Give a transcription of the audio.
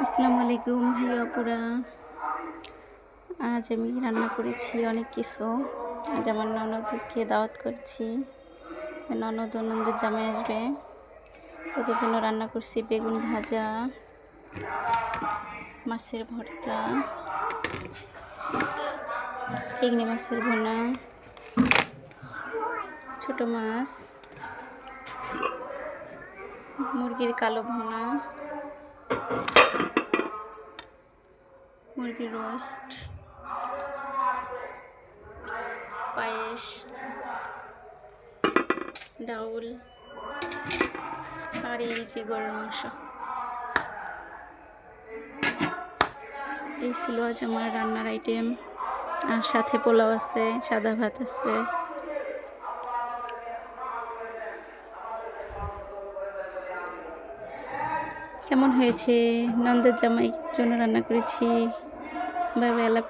আসসালামু আলাইকুম ভাইয়া আপুরা। আজ আমি রান্না করেছি অনেক কিছু। আজ আমার ননদকে দাওয়াত করছি। ননদ ননদের জামাই আসবে। ওদের জন্য রান্না করছি বেগুন ভাজা, মাছের ভর্তা, চিংড়ি মাছের ভোনা, ছোট মাছ, মুরগির কালো ভোনা মুরগির রোস্ট, পায়েস, ডাউল, আর এই যে গরুর মাংস। এই ছিল আজ আমার রান্নার আইটেম আর সাথে পোলাও আছে, সাদা ভাত আছে। কেমন হয়েছে? নন্দের জামাই জন্য রান্না করেছি। বাবা আল্লাহ